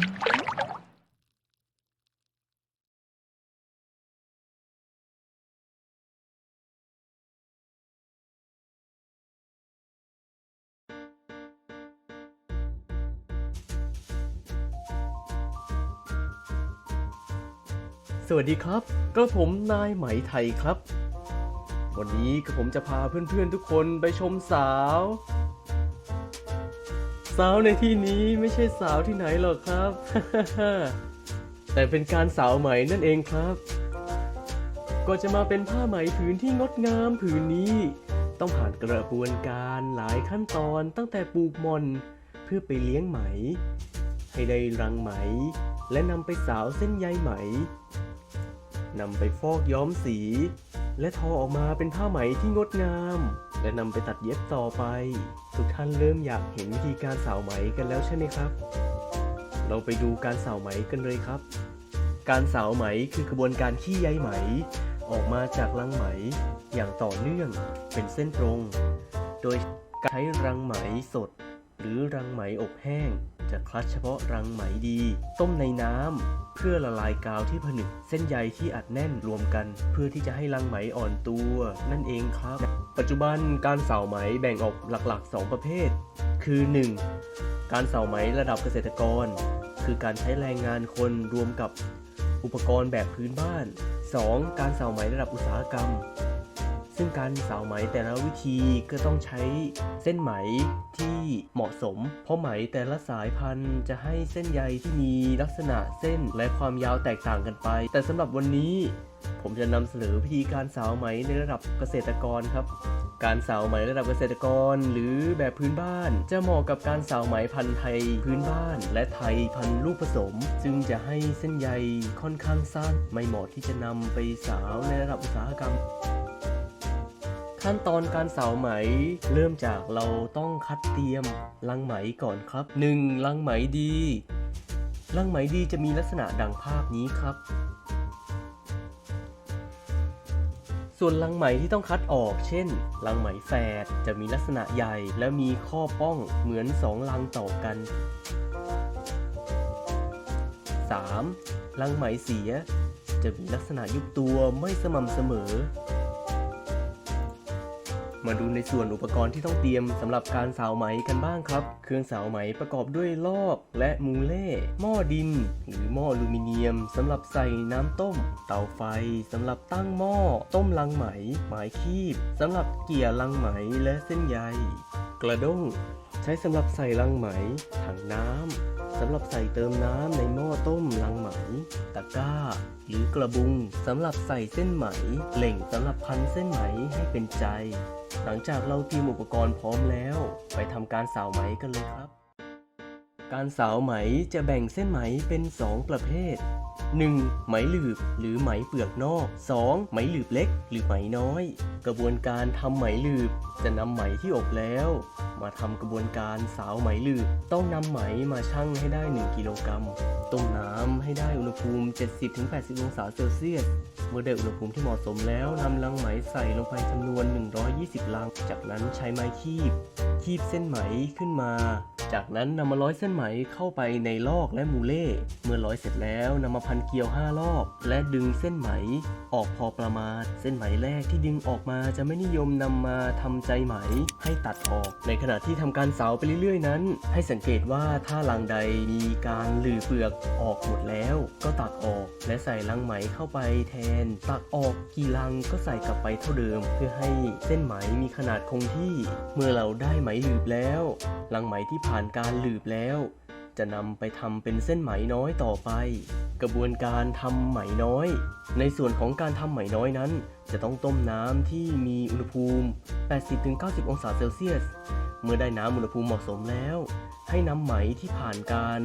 สวัสดีครับ กระผมนายไหมไทยครับ วันนี้กระผมจะพาเพื่อนๆทุกคนไปชมสาว สาวในที่นี้ไม่ใช่สาวที่ไหนหรอกครับ แต่เป็นการสาวไหมนั่นเองครับ ก็จะมาเป็นผ้าไหมผืนที่งดงามผืนนี้ ต้องผ่านกระบวนการหลายขั้นตอนตั้งแต่ปลูกมอนเพื่อไปเลี้ยงไหม ให้ได้รังไหม และนำไปสาวเส้นใยไหมนำไปฟอกย้อมสี และทอออกมาเป็นผ้าไหมที่งดงาม และนำไปตัดเย็บต่อไป ทุกท่านเริ่มอยากเห็นวิธีการสาวไหมกันแล้วใช่ไหมครับ เราไปดูการสาวไหมกันเลยครับ การสาวไหมคือกระบวนการขี้ใยไหม ออกมาจากรังไหม อย่างต่อเนื่องเป็นเส้นตรง โดยใช้รังไหมสด หรือรังไหมอบแห้ง จะคลัดเฉพาะรังไหมดี ต้มในน้ำเพื่อละลายกาวที่ผนึกเส้นใยที่อัดแน่นรวมกัน เพื่อที่จะให้รังไหมอ่อนตัว นั่นเองครับ ปัจจุบันการเสาไหมแบ่งออกหลักๆ 2 ประเภท คือ 1. การเสาไหมระดับเกษตรกร คือการใช้แรงงานคนรวมกับอุปกรณ์แบบพื้นบ้าน 2. การเสาไหมระดับอุตสาหกรรม ซึ่งการเสาไหมแต่ละวิธีก็ต้องใช้เส้นไหมที่เหมาะสม เพราะไหมแต่ละสายพันธุ์จะให้เส้นใยที่มีลักษณะเส้นและความยาวแตกต่างกันไป แต่สำหรับวันนี้ ผมจะนำเสนอวิธีการสาวไหมในระดับเกษตรกรครับ การสาวไหมระดับเกษตรกร หรือแบบพื้นบ้าน จะเหมาะกับการสาวไหมพันธุ์ไทยพื้นบ้าน และไทยพันธุ์ลูกผสม ซึ่งจะให้เส้นใยค่อนข้างสั้น ไม่เหมาะที่จะนำไปสาวในระดับอุตสาหกรรม ขั้นตอนการสาวไหม เริ่มจากเราต้องคัดเตรียมลังไหมก่อนครับ 1. ลังไหมดีลังไหมดีจะมีลักษณะดังภาพนี้ครับ ส่วนลังไหมที่ต้องคัดออก เช่น ลังไหมแฝดจะมีลักษณะใหญ่ และมีข้อป้องเหมือนสองลังต่อกัน 3. ลังไหมเสีย จะมีลักษณะยุบตัวไม่สม่ำเสมอ มาดูในส่วนอุปกรณ์ที่ต้องเตรียมสำหรับการสาวไหมกันบ้างครับ เครื่องสาวไหมประกอบด้วยลอกและมูเล่หม้อดิน หรือหม้ออลูมิเนียมสำหรับใส่น้ำต้ม เตาไฟสำหรับตั้งหม้อ ต้มลังไหม หมายคีบสำหรับเกี่ยลังไหมและเส้นใย กระด้ง ใช้สำหรับใส่ลังไหม ถังน้ำสำหรับใส่เติมน้ำในหม้อต้มลังไหม ตะกร้าหรือกระบุงสำหรับใส่เส้นไหมเหล่งสำหรับพันเส้นไหมให้เป็นใจ หลังจากเราเตรียมอุปกรณ์พร้อมแล้ว ไปทำการสาวไหมกันเลยครับ การสาวไหมจะแบ่งเส้นไหมเป็น 2 ประเภท 1. ไหมหลืบหรือไหมเปลือกนอก 2. ไหมหลืบเล็กหรือไหมน้อย กระบวนการทำไหมหลืบจะนำไหมที่อบแล้ว มาทำกระบวนการสาวไหมหลืบต้องนำไหมมาชั่งให้ได้ 1 กิโลกรัม ต้มน้ำให้ได้อุณหภูมิ 70-80 องศาเซลเซียส เมื่อได้อุณหภูมิที่เหมาะสมแล้วนำลังไหมใส่ลงไปจำนวน 120 ลัง จากนั้นใช้ไม้คีบ คีบเส้นไหมขึ้นมา จากนั้นนำมาร้อยเส้นไหมเข้าไปในลอกและมูเล่ เมื่อร้อยเสร็จแล้วนำมาพันเกลียว 5 รอบ และดึงเส้นไหมออกพอประมาณ เส้นไหมแรกที่ดึงออกมาจะไม่นิยมนำมาทำใจไหมให้ตัดออก ในขณะที่ทำการเสาไปเรื่อยๆ นั้น ให้สังเกตว่าถ้าลังใดมีการหลือเปลือกออกหมดแล้วก็ตักออก และใส่ลังไหมเข้าไปแทน ตักออกกี่ลังก็ใส่กลับไปเท่าเดิม เพื่อให้เส้นไหมมีขนาดคงที่ เมื่อเราได้ไหมหลืบแล้วลังไหมที่ผ่านานการหลืบแล้ว จะนำไปทำเป็นเส้นไหมน้อยต่อไป กระบวนการทำไหมน้อย ในส่วนของการทำไหมน้อยนั้น จะต้องต้มน้ำที่มีอุณหภูมิ 80-90 องศาเซลเซียส เมื่อได้น้ำอุณหภูมิเหมาะสมแล้ว ให้นำไหมที่ผ่านการ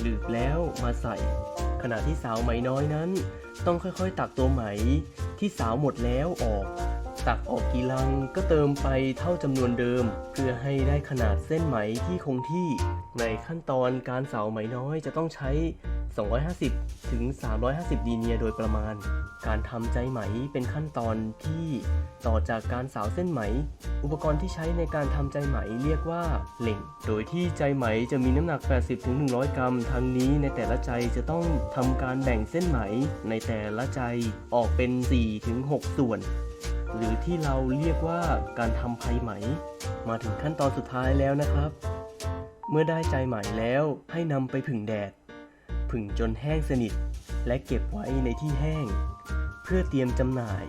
หลืบแล้วมาใส่ ขณะที่สาวไหมน้อยนั้น ต้องค่อยๆ ตักตัวไหมที่สาวหมดแล้วออก ตักออกกี่ลังก็เติมไปเท่าจำนวนเดิม เพื่อให้ได้ขนาดเส้นไหมที่คงที่ ในขั้นตอนการเสาไหมน้อยจะต้องใช้ 250 ถึง 350 ดีเนียโดยประมาณ การทำใจไหมเป็นขั้นตอนที่ต่อจากการเสาเส้นไหม อุปกรณ์ที่ใช้ในการทำใจไหมเรียกว่าเหล่ง โดยที่ใจไหมจะมีน้ำหนัก 80ถึง100 กรัมทั้งนี้ในแต่ละใจจะต้องทำการแบ่งเส้นไหมในแต่ละใจออกเป็น4ถึง6ส่วน หรือที่เราเรียกว่าการทำไพไหม มาถึงขั้นตอนสุดท้ายแล้วนะครับ เมื่อได้ใจไหมแล้วให้นำไปผึ่งแดด ผึ่งจนแห้งสนิท และเก็บไว้ในที่แห้ง เพื่อเตรียมจำหน่าย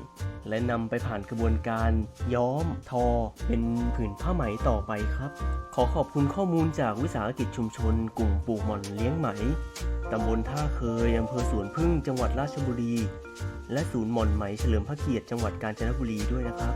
และนำไปผ่านกระบวนการย้อมทอ เป็นผืนผ้าไหมต่อไปครับ ขอขอบคุณข้อมูลจากวิสาหกิจชุมชน กลุ่มปลูกหม่อนเลี้ยงไหมตำบลท่าเคยอำเภอสวนพึ่งจังหวัดราชบุรี และศูนย์หม่อนไหมเฉลิมพระเกียรติจังหวัดกาญจนบุรีด้วยนะครับ